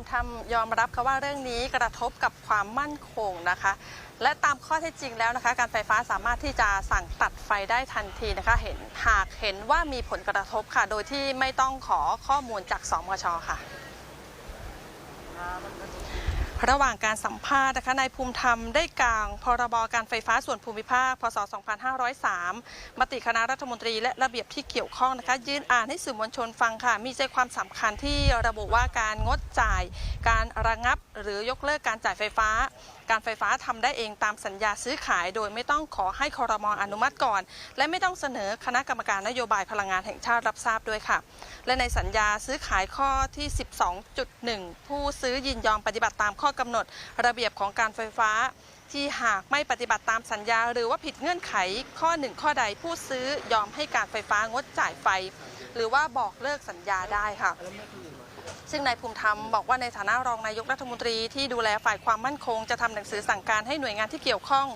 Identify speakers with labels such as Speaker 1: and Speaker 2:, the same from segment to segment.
Speaker 1: มิธรรมยอมรับค่ะว่าเรื่องนี้กระทบกับความมั่นคงนะคะ และตามข้อเท็จจริงแล้วนะคะ การไฟฟ้าสามารถที่จะสั่งตัดไฟได้ทันทีนะคะเห็นหากเห็นว่ามีผลกระทบค่ะ โดยที่ไม่ต้องขอข้อมูลจากสมชค่ะ ระหว่างการสัมภาษณ์นะคะนายภูมิธรรมได้กลางพรบการไฟฟ้าส่วนภูมิภาค พศ 2503 มติคณะรัฐมนตรีและระเบียบที่เกี่ยวข้องนะคะยื่นอ่านให้สื่อมวลชนฟังค่ะ มีใจความสำคัญที่ระบุว่าการงดจ่าย การระงับหรือยกเลิกการจ่ายไฟฟ้า การไฟฟ้าทำได้เองตามสัญญาซื้อขาย โดยไม่ต้องขอให้คอรมออนุมัติก่อน และไม่ต้องเสนอคณะกรรมการนโยบายพลังงานแห่งชาติรับทราบด้วยค่ะ และในสัญญาซื้อขายข้อที่ 12.1 ผู้ซื้อยินยอมปฏิบัติตามข้อกำหนด ระเบียบของการไฟฟ้าที่หากไม่ปฏิบัติตามสัญญา หรือว่าผิดเงื่อนไขข้อหนึ่งข้อใดผู้ซื้อยอมให้การไฟฟ้างดจ่ายไฟ หรือว่าบอกเลิกสัญญาได้ค่ะ ซึ่งนายภูมิธรรมบอกว่าในฐานะรองนายกรัฐมนตรีที่ดูแลฝ่ายความมั่นคง จะทำหนังสือสั่งการให้หน่วยงานที่เกี่ยวข้อง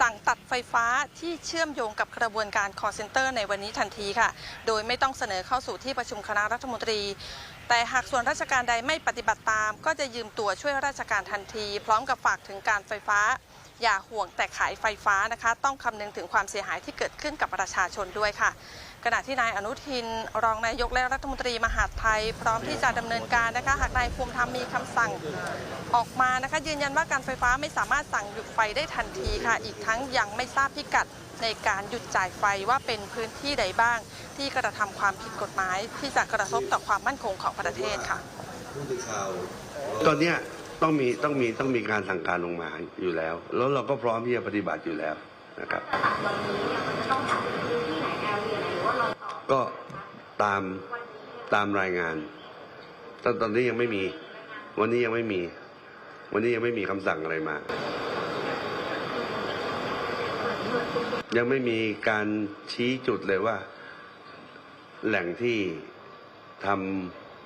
Speaker 1: สั่งตัดไฟฟ้าที่เชื่อมโยงกับกระบวนการ call center ในวันนี้ทันทีค่ะ โดยไม่ต้องเสนอเข้าสู่ที่ประชุมคณะรัฐมนตรี แต่หากส่วนราชการใดไม่ปฏิบัติตาม ก็จะยืมตัวช่วยราชการทันที พร้อมกับฝากถึงการไฟฟ้า อย่าห่วงแต่ขายไฟฟ้านะคะ ต้องคำนึงถึงความเสียหายที่เกิดขึ้นกับประชาชนด้วยค่ะ ขณะที่นายอนุทิน รองนายกและรัฐมนตรีมหาดไทย พร้อมที่จะดำเนินการนะคะหากนายภูมิธรรมมีคำสั่งออกมานะคะยืนยันว่าการไฟฟ้าไม่สามารถสั่งหยุดไฟได้ทันทีค่ะ อีกทั้งยังไม่ทราบพิกัดในการหยุดจ่ายไฟว่าเป็นพื้นที่ใดบ้าง ที่กระทำความผิดกฎหมาย ที่จะกระทบต่อความมั่นคงของประเทศค่ะ
Speaker 2: ตอนนี้ต้องมีต้องมีต้องมีการสั่งการลงมาอยู่แล้ว แล้วเราก็พร้อมที่จะปฏิบัติอยู่แล้วนะครับ ก็ตามตามรายงานตอนตอนนี้ยังไม่มี วันนี้ยังไม่มี วันนี้ยังไม่มีคำสั่งอะไรมา ยังไม่มีการชี้จุดเลยว่า แหล่งที่ท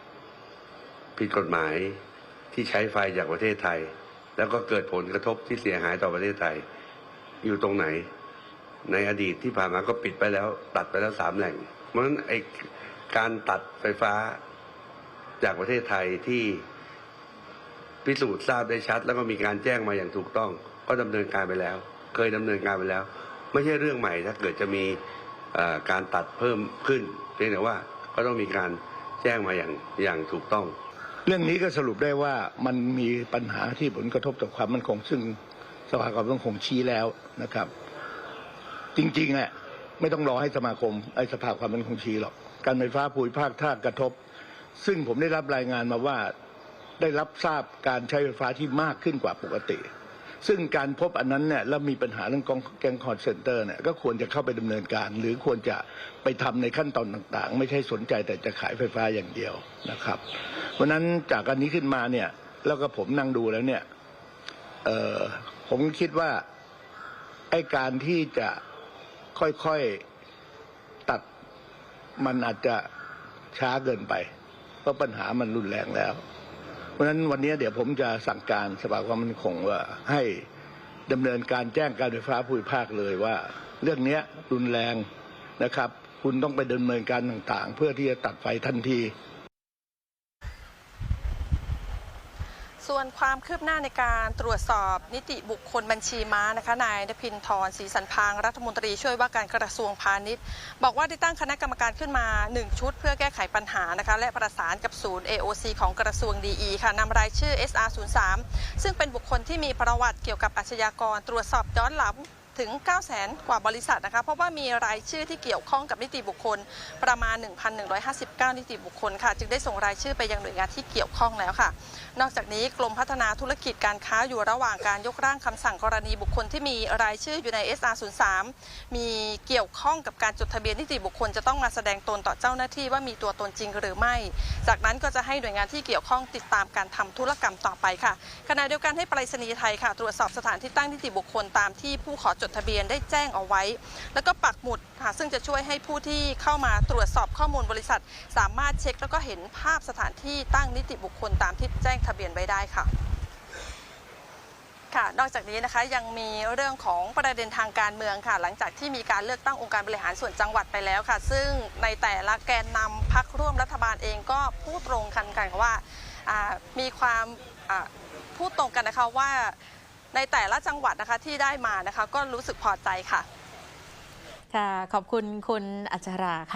Speaker 2: ำผิดกฎหมายที่ใช้ไฟจากประเทศไทย แล้วก็เกิดผลกระทบที่เสียหายต่อประเทศไทย อยู่ตรงไหน ในอดีตที่ผ่านมาก็ปิดไปแล้ว ตัดไปแล้วสามแหล่ง เพราะฉะนั้นไอการตัดไฟฟ้าจากประเทศไทยที่พิสูจน์ทราบได้ชัด แล้วก็มีการแจ้งมาอย่างถูกต้อง ก็ดำเนินการไปแล้ว เคยดำเนินการไปแล้ว ไม่ใช่เรื่องใหม่ถ้าเกิดจะมีการตัดเพิ่มขึ้นเพียงแต่ว่าก็ต้องมีการแจ้งมาอย่างอย่างถูกต้อง
Speaker 3: เรื่องนี้ก็สรุปได้ว่ามันมีปัญหาที่ผลกระทบต่อความมั่นคงซึ่งสภาความมั่นคงชี้แล้วนะครับ จริงๆอะ ไม่ต้องรอให้สมาคมไอ้สภาความมั่นคงชี้หรอกการไฟฟ้าภูมิภาคถ้ากระทบ ซึ่งผมได้รับรายงานมาว่าได้รับทราบการใช้ไฟฟ้าที่มากขึ้นกว่าปกติ ซึ่งการพบอันนั้นเนี่ยแล้วมีปัญหาเรื่องกองแกงคอนเซนเตอร์เนี่ยก็ควรจะเข้าไปดำเนินการ หรือควรจะไปทำในขั้นตอนต่างๆ ไม่ใช่สนใจแต่จะขายไฟฟ้าอย่างเดียวนะครับ เพราะฉะนั้นจากอันนี้ขึ้นมาเนี่ยแล้วก็ผมนั่งดูแล้วเนี่ยเออผมคิดว่าไอ้การที่จะ ค่อยๆตัดมันอาจจะช้าเกินไป เพราะปัญหามันรุนแรงแล้ว เพราะฉะนั้นวันนี้เดี๋ยวผมจะสั่งการสภาความมั่นคงว่าให้ดำเนินการแจ้งการไฟฟ้าภูมิภาคเลยว่า เรื่องเนี้ยรุนแรงนะครับ คุณต้องไปดำเนินการต่างๆ เพื่อที่จะตัดไฟทันที
Speaker 1: ส่วนความคืบหน้าในการตรวจสอบนิติบุคคลบัญชีม้านะคะนายนพินทร์ศรีสันพางรัฐมนตรีช่วยว่าการกระทรวงพาณิชย์ บอกว่าได้ตั้งคณะกรรมการขึ้นมา 1 ชุด เพื่อแก้ไขปัญหานะคะและประสานกับศูนย์ AOC ของกระทรวงดีค่ะนำรายชื่อ SR03 ซึ่งเป็นบุคคลที่มีประวัติเกี่ยวกับอาชญากร ตรวจสอบย้อนหลัง ถึง 9 0 0 0 0 0กว่าบริษัทนะคะ เพราะว่ามีรายชื่อที่เกี่ยวข้องกับนิติบุคคลประมาณ 1,159 นิติบุคคลค่ะ จึงได้ส่งรายชื่อไปยังหน่วยงานที่เกี่ยวข้องแล้วค่ะ นอกจากนี้กรมพัฒนาธุรกิจการค้าอยู่ระหว่างการยกร่างคำสั่งกรณีบุคคลที่มีรายชื่ออยู่ใน SR03 มีเกี่ยวข้องกับการจดทะเบียนนิติบุคคลจะต้องมาแสดงตนต่อเจ้าหน้าที่ว่ามีตัวตนจริงหรือไม่ จากนั้นก็จะให้หน่วยงานที่เกี่ยวข้องติดตามการทำธุรกรรมต่อไปค่ะขณะเดียวกันให้ไปรษณีย์ไทยค่ะ ตรวจสอบสถานที่ตั้งนิติบุคคลตามที่ผู้ขอจจดทะเบียนได้แจ้งเอาไว้ แล้วก็ปักหมุดค่ะซึ่งจะช่วยให้ผู้ที่เข้ามาตรวจสอบข้อมูลบริษัท สามารถเช็คแล้วก็เห็นภาพสถานที่ตั้งนิติบุคคลตามที่แจ้งทะเบียนไว้ได้ค่ะค่ะนอกจากนี้นะคะยังมีเรื่องของประเด็นทางการเมืองค่ะ หลังจากที่มีการเลือกตั้งองค์การบริหารส่วนจังหวัดไปแล้วค่ะ ซึ่งในแต่ละแกนนำพักร่วมรัฐบาลเองก็พูดตรงกันกันว่ามีความพูดตรงกันนะคะว่า ในแต่ละจังหวัดนะคะที่ได้มานะคะ ก็รู้สึกพอใจค่ะ
Speaker 4: ค่ะ ขอบคุณคุณอัจฉราค่ะ